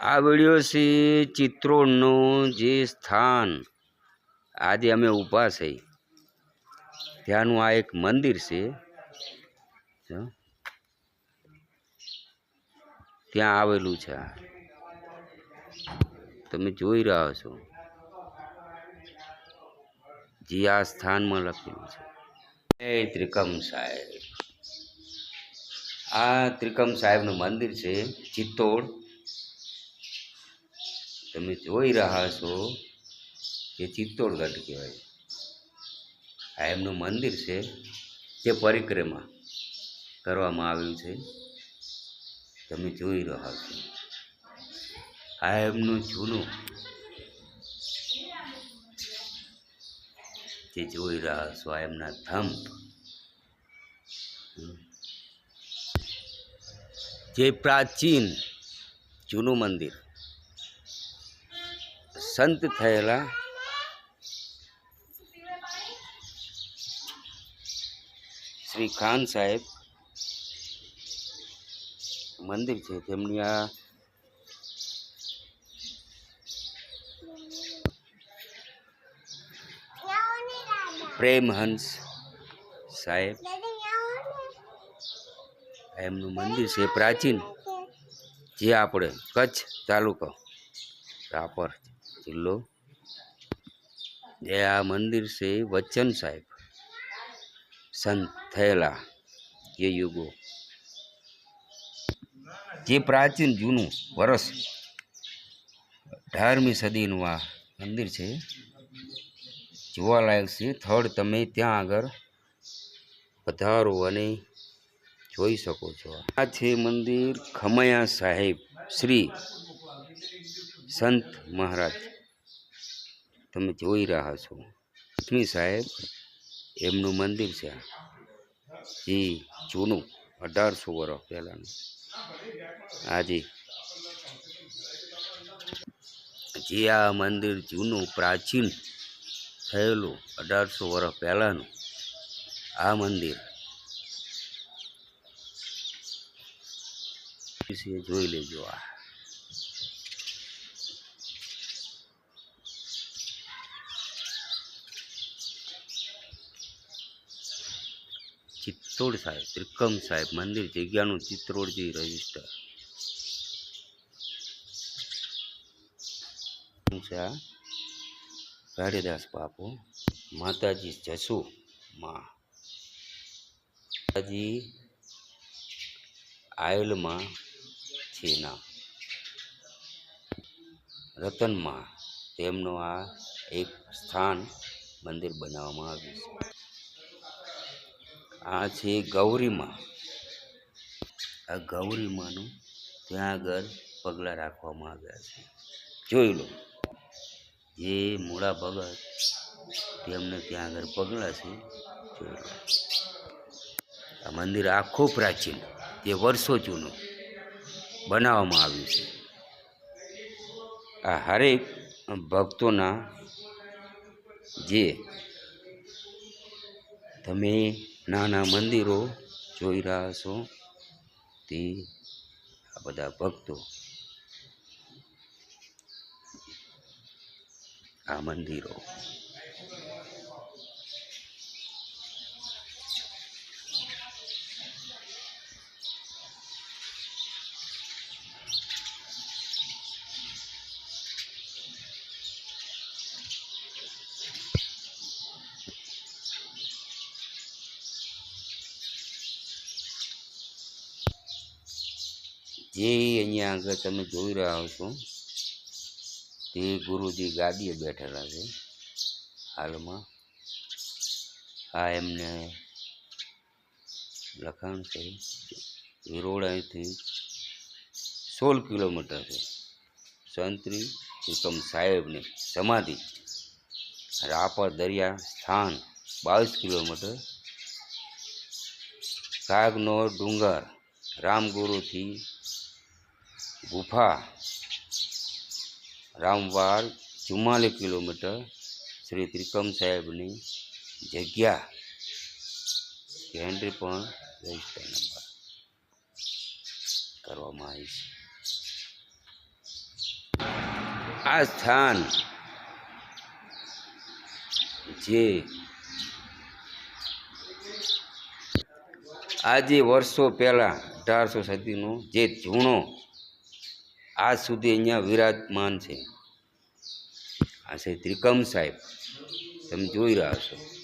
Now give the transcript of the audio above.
આ વીડિયો છે ચિત્રોડનું જે સ્થાન. આજે અમે ઊભા છે. ત્યાંનું આ એક મંદિર છે. ત્યાં આવેલું છે તમે જોઈ રહ્યા છો. જે આ સ્થાનમાં લખેલું છે. એ ત્રિકમ સાહેબ. આ ત્રિકમ સાહેબનું મંદિર છે, ચિત્તોડ. તમે જોઈ રહ્યા છો કે ચિત્તોડગઢ કહેવાય. આ એમનું મંદિર છે તે પરિક્રમા કરવામાં આવ્યું છે. તમે જોઈ રહ્યા છો આ એમનું જૂનું જે જોઈ રહ્યા છો આ એમના થંપ જે પ્રાચીન જૂનું મંદિર. સંત થયેલા. શ્રી ખાન સાહેબ મંદિર છે, તેમની આ પ્રેમહંસ સાહેબ. એમનું મંદિર છે પ્રાચીન. જે આપણે કચ્છ તાલુકો, રાપર જિલ્લો? જે આ મંદિર છે વચન સાહેબ. સંત થયેલા જે યુગો. જે પ્રાચીન જૂનું વર્ષ અઢારમી સદીનું આ મંદિર છે, જોવાલાયક છે. થર્ડ તમે ત્યાં આગળ પધારો અને જોઈ શકો છો. આ છે મંદિર ખમયા સાહેબ શ્રી સંત મહારાજ. તમે જોઈ રહ્યા છો. લક્ષ્મી સાહેબ, એમનું મંદિર છે. જે, જૂનું, અઢારસો વર્ષ પહેલાંનું. આજે જે આ મંદિર જૂનું, પ્રાચીન થયેલું, અઢારસો વર્ષ પહેલાંનું, આ મંદિર. જોઈ લેજો આ. ચિત્તોડ સાહેબ, ત્રિકમ સાહેબ, મંદિર જગ્યાનું ચિત્તોડજી રજિસ્ટર. છે આ? બાપુ, માતાજી જસુ માં. માતાજી આયલમાં છે નામ રતનમાં તેમનું આ એક સ્થાન મંદિર બનાવવામાં આવ્યું છે. આ છે ગૌરીમાં. આ ગૌરીમાંનું ત્યાં આગળ પગલાં રાખવામાં આવ્યા છે. જોઈ લો. જે મૂળા ભગત તેમને ત્યાં આગળ પગલાં છે. જોઈ લો. આ મંદિર આખું પ્રાચીન જે વર્ષો જૂનું બનાવવામાં આવ્યું છે. આ હરેક ભક્તોના જે તમે નાના મંદિરો જોઈ રહ્યા છો. તે આ બધા ભક્તો આ મંદિરો. જે અહીંયા આગળ તમે જોઈ રહ્યા છો તે ગુરુજી ગાદીએ બેઠેલા છે, હાલમાં. આ એમને લખાણ છે વિરોડ અહીંથી સોળ કિલોમીટર છે. સંતરી એકમ સાહેબની સમાધિ. રાપર દરિયા સ્થાન બાવીસ કિલોમીટર. કાગનો ડુંગર, રામગુરુથી ગુફા, રામવાડ, ચુમ્માલીસ કિલોમીટર શ્રી ત્રિકમ સાહેબની જગ્યા. કેન્દ્રી પણ રજિસ્ટર નંબર કરવામાં આવી છે. આ સ્થાન જે આજે વર્ષો પહેલાં અઢારસો સદીનો જે જૂનો આજ સુધી અહીંયા વિરાજમાન છે. આ છે ત્રિકમ સાહેબ. તમે જોઈ રહ્યા છો.